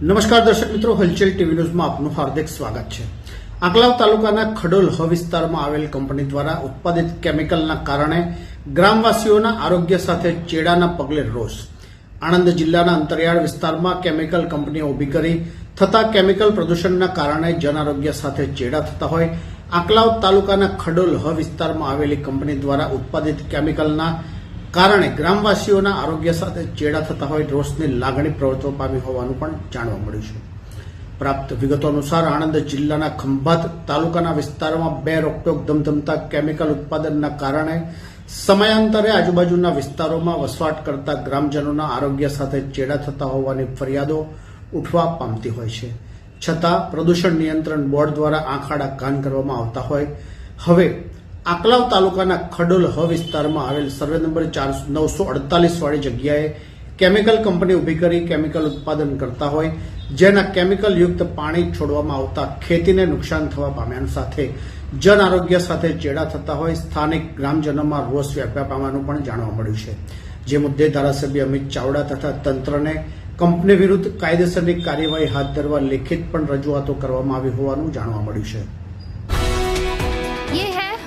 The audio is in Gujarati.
નમસ્કાર દર્શક મિત્રો, હલચલ ટીવી ન્યૂઝમાં આપનું હાર્દિક સ્વાગત છે. આંકલાવ તાલુકાના ખડોલ હ વિસ્તારમાં આવેલ કંપની દ્વારા ઉત્પાદિત કેમિકલના કારણે ગ્રામવાસીઓના આરોગ્ય સાથે ચેડાના પગલે રોષ. આણંદ જિલ્લાના અંતરિયાળ વિસ્તારમાં કેમિકલ કંપનીઓ ઊભી કરી થતા કેમિકલ પ્રદૂષણના કારણે જનઆરોગ્ય સાથે ચેડા થતા હોય, આંકલાવ તાલુકાના ખડોલ હ વિસ્તારમાં આવેલી કંપની દ્વારા ઉત્પાદિત કેમિકલના કારણે ગ્રામવાસીઓના આરોગ્ય સાથે ચેડા થતા હોય, રોષની લાગણી પ્રવર્તવા પામી હોવાનું પણ જાણવા મળ્યું છે. પ્રાપ્ત વિગતો અનુસાર આણંદ જિલ્લાના ખંભાત તાલુકાના વિસ્તારમાં બે રોકટોક ધમધમતા કેમિકલ ઉત્પાદનના કારણે સમયાંતરે આજુબાજુના વિસ્તારોમાં વસવાટ કરતા ગ્રામજનોના આરોગ્ય સાથે ચેડા થતા હોવાની ફરિયાદો ઉઠવા પામતી હોય છે. છતાં પ્રદૂષણ નિયંત્રણ બોર્ડ દ્વારા આંખાડા કાન કરવામાં આવતા હોય. હવે આકલાવ તાલુકાના ખડોલ હ વિસ્તારમાં આવેલ સર્વે નંબર ચાર નવસો અડતાલીસ વાળી જગ્યાએ કેમિકલ કંપની ઊભી કરી કેમિકલ ઉત્પાદન કરતા હોય, જેના કેમિકલ યુક્ત પાણી છોડવામાં આવતા ખેતીને નુકસાન થવા પામ્યાનું સાથે જન આરોગ્ય સાથે ચેડા થતા હોય, સ્થાનિક ગ્રામજનોમાં રોષ વ્યાપ્યા પામવાનું પણ જાણવા મળ્યું છે. જે મુદ્દે ધારાસભ્ય અમિત ચાવડા તથા તંત્રને કંપની વિરુદ્ધ કાયદેસરની કાર્યવાહી હાથ ધરવા લેખિત પણ રજૂઆતો કરવામાં આવી હોવાનું જાણવા મળ્યું છે.